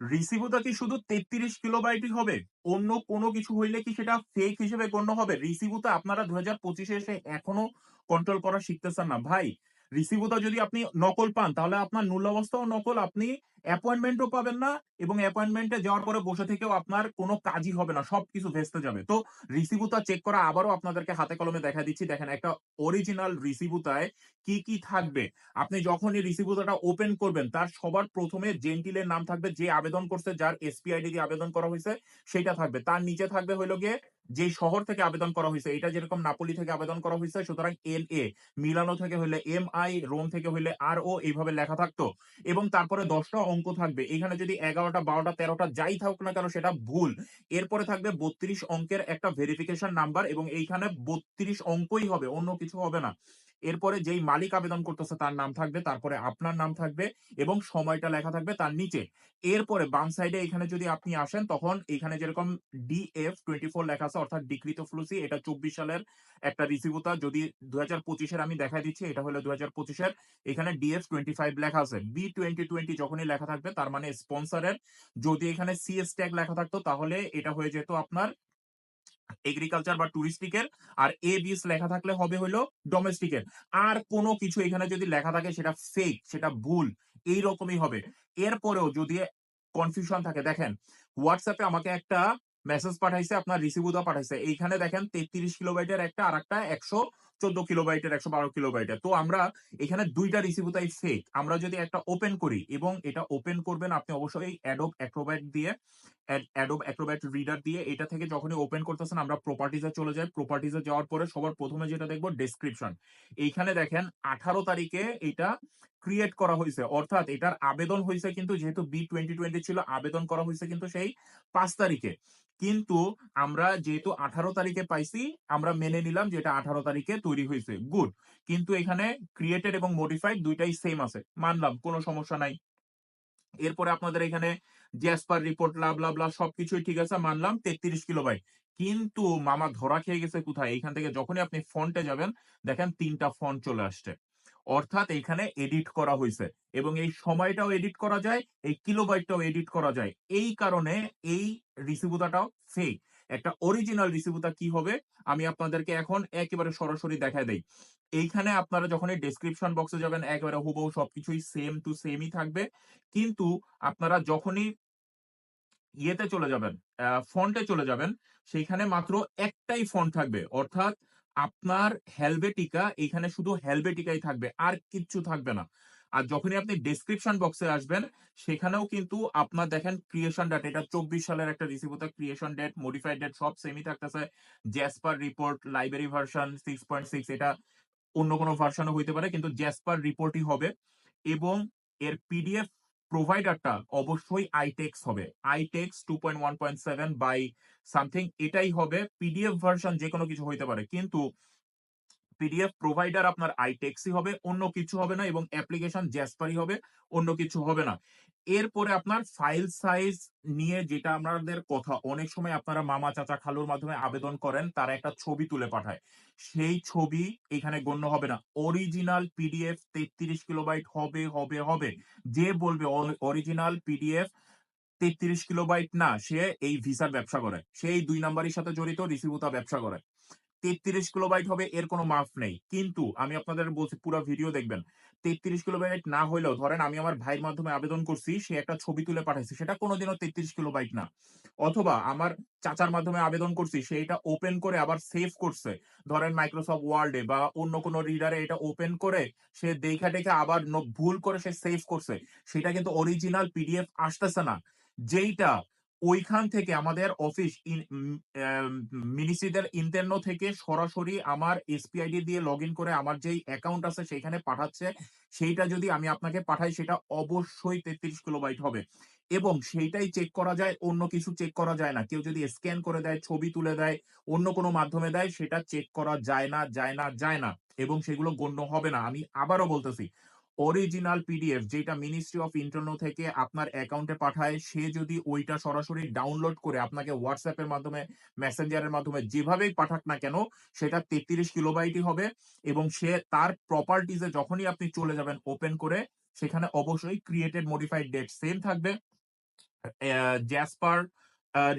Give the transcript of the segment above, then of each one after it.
রিসিভটা কি শুধু তেত্রিশ কিলোবাইটই হবে? অন্য কোনো কিছু হইলে কি সেটা ফেক হিসেবে গণ্য হবে? রিসিভটা আপনারা দু হাজার পঁচিশে এসে এখনও কন্ট্রোল করা শিখতেছেন না। ভাই রিসিভটা যদি আপনি নকল পান, তাহলে আপনার মূল অবস্থাও নকল। আপনি অ্যাপয়েন্টমেন্টও পাবেন না এবং অ্যাপয়েন্টমেন্টে যাওয়ার পরে বসে থেকেও আপনার কোনো কাজই হবে না, সবকিছু ভেস্তে যাবে। তো রিসিভুতা চেক করা, আবারও আপনাদেরকে হাতে কলমে দেখা দিচ্ছি। দেখেন, একটা অরিজিনাল রিসিভুতায় কি কি থাকবে? আপনি যখনই রিসিভুতাটা ওপেন করবেন, তার সবার প্রথমে জেন্টিলের নাম থাকবে, যে আবেদন করছে, যার এসপিআইডি দিয়ে আবেদন করা হয়েছে, সেটা থাকবে। তার নিচে থাকবে হইল গিয়ে যে শহর থেকে আবেদন করা হয়েছে, এটা যেরকম নাপোলি থেকে আবেদন করা হয়েছে, সুতরাং এল এ মিলানো থেকে হইলে এম আই রোম থেকে হইলে আর ও এইভাবে লেখা থাকতো। এবং তারপরে দশটা অঙ্ক থাকবে। এখানে যদি এগারোটা, বারোটা, তেরোটা যাই থাকুক না কেন সেটা ভুল। এরপরে থাকবে বত্রিশ অঙ্কের একটা ভেরিফিকেশন নাম্বার এবং এইখানে বত্রিশ অঙ্কই হবে, অন্য কিছু হবে না। এরপরে যেই মালিক আবেদন করতেছে তার নাম থাকবে, তারপরে আপনার নাম থাকবে এবং সময়টা লেখা থাকবে তার নিচে। এরপরে বাম সাইডে এখানে যদি আপনি আসেন, তখন এখানে যেরকম ডিএফ টোয়েন্টি ফোর লেখা আছে, অর্থাৎ ডিক্রিত ফ্লুসি এটা চব্বিশ সালের একটা রিসিভতা যদি দু হাজার পঁচিশের আমি দেখা দিচ্ছি, এটা হলো দু হাজার পঁচিশের এখানে ডিএফ টোয়েন্টি ফাইভ লেখা আছে। বি টোয়েন্টি টোয়েন্টি যখনই লেখা থাকবে, তার মানে স্পন্সরের যদি এখানে সিএস ট্যাগ লেখা থাকতো, তাহলে এটা হয়ে যেত আপনার এগ্রিকালচার বা টুরিস্টিকের আর এ বিস লেখা থাকলে হবে হলো ডোমেস্টিকের আর কোনো কিছু এখানে যদি লেখা থাকে সেটা ফেক সেটা ভুল এই রকমই হবে। এরপরেও যদি কনফিউশন থাকে, দেখেন হোয়াটসঅ্যাপে আমাকে একটা মেসেজ পাঠাইছে, আপনার রিসিভুদা পাঠাইছে। এইখানে দেখেন তেত্রিশ কিলোবাইটের একটা আর একটা একশো চোদ্দ কিলোবাইটের, একশো বারো কিলোবাইটের। তো আমরা এখানে দুইটা রিসিভুতাই ফেক আমরা যদি একটা ওপেন করি এবং এটা ওপেন করবেন, আপনি অবশ্যই অ্যাডোব অ্যাক্রোব্যাট দিয়ে অ্যাডোব অ্যাক্রোব্যাট রিডার দিয়ে এটা থেকে যখনই ওপেন করতেছেন, আমরা প্রপার্টিজে চলে যাই। প্রপার্টিজে যাওয়ার পরে সবার প্রথমে যেটা দেখব ডেসক্রিপশন এইখানে দেখেন, আঠারো তারিখে এটা ক্রিয়েট করা হয়েছে অর্থাৎ এটার আবেদন হয়েছে কিন্তু যেহেতু বি টোয়েন্টি টোয়েন্টি ছিল, আবেদন করা হয়েছে কিন্তু সেই পাঁচ তারিখে। কিন্তু আমরা যেহেতু আঠারো তারিখে পাইছি, আমরা মেনে নিলাম যে এটা আঠারো তারিখে তৈরি হয়েছে। গুড কিন্তু এখানে ক্রিয়েটেড এবং মডিফাইড দুইটাই সেম আছে। মানলাম, কোনো সমস্যা নাই। এরপরে আপনাদের এখানে জ্যাসপার রিপোর্ট লাভ লাভ সবকিছুই ঠিক আছে, মানলাম, তেত্রিশ কিলোবাইট কিন্তু মামা ধরা খেয়ে গেছে কোথায়? এখান থেকে যখনই আপনি ফন্টে যাবেন, দেখেন তিনটা ফন্ট চলে আসছে। অর্থাৎ এখানে এডিট করা হয়েছে। এবং এই সময়টাও এডিট করা যায়, এই কিলোবাইটটাও এডিট করা যায়। এই কারণে এই রিসিভুতাটাও ফেক একটা অরিজিনাল রিসিভুতা কি হবে? আমি আপনাদেরকে এখন একেবারে সরাসরি দেখায় দেই। এইখানে আপনারা যখন ডেসক্রিপশন বক্সে যাবেন, একেবারে হুবহু সবকিছুই সেম টু সেমই থাকবে। কিন্তু আপনারা যখনই ইয়েতে চলে যাবেন ফন্টে চলে যাবেন, সেইখানে মাত্র একটাই ফন্ট থাকবে। অর্থাৎ আপনার হেলবেটিকা এখানে শুধু হেলবেটিকাই থাকবে, আর কিচ্ছু থাকবে না। আর যখনই আপনি ডেসক্রিপশন বক্সে আসবেন, সেখানেও কিন্তু আপনার দেখেন ক্রিয়েশন ডেট এটা চব্বিশ সালের একটা রিসিভ হতে ক্রিয়েশন ডেট মডিফাইড ডেট সব সেমই থাকতেছে। Jasper report library version six point six এটা অন্য কোনো ভার্সনও হইতে পারে, কিন্তু জ্যাসপার রিপোর্টই হবে। এবং এর পিডিএফ প্রোভাইডারটা অবশ্যই আইটেক্স হবে। IText two point one point seven by something এটাই হবে পিডিএফ ভার্সন যে কোনো কিছু হইতে পারে। কিন্তু পিডিএফ প্রোভাইডার আপনার আইটেক্সই হবে, অন্য কিছু হবে না এবং অ্যাপ্লিকেশন জ্যাসপারই হবে, অন্য কিছু হবে না। এরপরে আপনার ফাইল সাইজ নিয়ে যেটা আমাদের কথা, অনেক সময় আপনারা মামা চাচা খালুর মাধ্যমে আবেদন করেন, তারা একটা ছবি তুলে পাঠায়। সেই ছবি এখানে গণ্য হবে না। অরিজিনাল পিডিএফ তেত্রিশ কিলোবাইট হবে হবে হবে। যে বলবে অরিজিনাল পিডিএফ তেত্রিশ কিলোবাইট না, সে এই ভিসার ব্যবসা করে। সেই দুই নাম্বারের সাথে জড়িত রিসিভুতা ব্যবসা করে। তেত্রিশ কিলোবাইট হবে, এর কোনো মাফ নেই। কিন্তু আমি আপনাদের বলছি, পুরো ভিডিও দেখবেন। তেত্রিশ কিলোবাইট না হইলেও, ধরেন আমি আমার ভাইয়ের মাধ্যমে আবেদন করছি, সে একটা ছবি তুলে পাঠাইছে, সেটা কোনোদিনও তেত্রিশ কিলোবাইট না। অথবা আমার চাচার মাধ্যমে আবেদন করছি, সে এটা ওপেন করে আবার সেভ করছে। ধরেন মাইক্রোসফট ওয়ার্ডে বা অন্য কোনো রিডারে এটা ওপেন করে, সে দেখা টেখা আবার ভুল করে সে সেভ করছে। সেটা কিন্তু অরিজিনাল পিডিএফ আসতেছে না। যেইটা ওইখান থেকে আমাদের অফিস মিনিস্ট্রিদের ইন্টারনো থেকে সরাসরি আমার এসপিআইডি দিয়ে লগ করে আমার যেই অ্যাকাউন্ট আছে সেখানে পাঠাচ্ছে। সেইটা যদি আমি আপনাকে পাঠাই, সেটা অবশ্যই তেত্রিশ কিলোবাইট হবে। এবং সেইটাই চেক করা যায়, অন্য কিছু চেক করা যায় না। কেউ যদি স্ক্যান করে দেয়, ছবি তুলে দেয়, অন্য কোনো মাধ্যমে দেয়, সেটা চেক করা যায় না যায় না যায় না। এবং সেগুলো গণ্য হবে না। আমি আবারও বলতেছি অরিজিনাল পিডিএফ যেটা মিনিস্ট্রি অফ ইন্টারনো থেকে আপনার অ্যাকাউন্টে পাঠায়, সে যদি ওইটা সরাসরি ডাউনলোড করে আপনাকে হোয়াটসঅ্যাপের মাধ্যমে মেসেঞ্জারের মাধ্যমে যেভাবেই পাঠাক না কেন, সেটা তেত্রিশ কিলোবাইটই হবে এবং সে তার প্রপার্টিজে যখনই আপনি চলে যাবেন ওপেন করে, সেখানে অবশ্যই ক্রিয়েটেড মডিফাইড ডেট সেম থাকবে। জ্যাসপার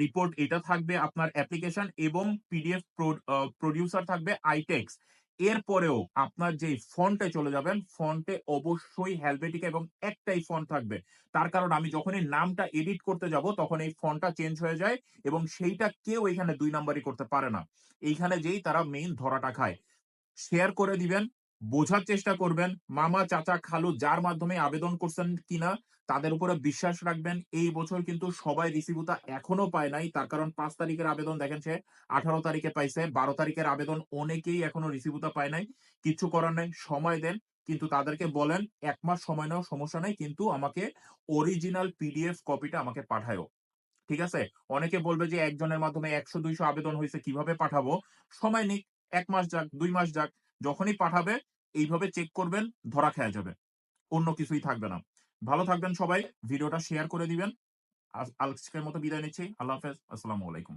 রিপোর্ট এটা থাকবে আপনার অ্যাপ্লিকেশন এবং পিডিএফ প্রডিউসার থাকবে আইটেক্স এরপরেও আপনার যে ফন্টে চলে যাবেন ফন্টে অবশ্যই হেলভেটিকা এবং একটাই ফন্ট থাকবে। তার কারণ আমি যখনই নামটা এডিট করতে যাব, তখন এই ফন্টটা চেঞ্জ হয়ে যায় এবং সেইটা কেউ এখানে দুই নাম্বারই করতে পারে না। এইখানে যেই তারা মেইন ধরাটা খায়। শেয়ার করে দিবেন, বোঝার চেষ্টা করবেন, মামা, চাচা, খালু, যার মাধ্যমে আবেদন করছেন কিনা তাদের উপরে বিশ্বাস রাখবেন। এই বছর কিন্তু সবাই রিসিভুতা এখনও পায় নাই। তার কারণ পাঁচ তারিখের আবেদন দেখেন সে, আঠারো তারিখে পাইছে। বারো তারিখের আবেদন অনেকেই এখনও রিসিভুতা পায় নাই। কিচ্ছু করার নাই। সময় দেন। কিন্তু তাদেরকে বলেন, এক মাস সময় নেওয়া সমস্যা নাই। কিন্তু আমাকে অরিজিনাল পিডিএফ কপিটা আমাকে পাঠায়ও। ঠিক আছে? অনেকে বলবে যে, একজনের মাধ্যমে একশো, দুইশো আবেদন হয়েছে, কীভাবে পাঠাবো? সময় নিক। এক মাস যাক, দুই মাস যাক। যখনই পাঠাবে, এইভাবে চেক করবেন, ধরা খেয়া যাবে। অন্য কিছুই থাকবে না। ভালো থাকবেন সবাই, ভিডিওটা শেয়ার করে দিবেন। আজ- আজকের মতো বিদায় নিচ্ছি। আল্লাহ হাফেজ। আসসালামু আলাইকুম।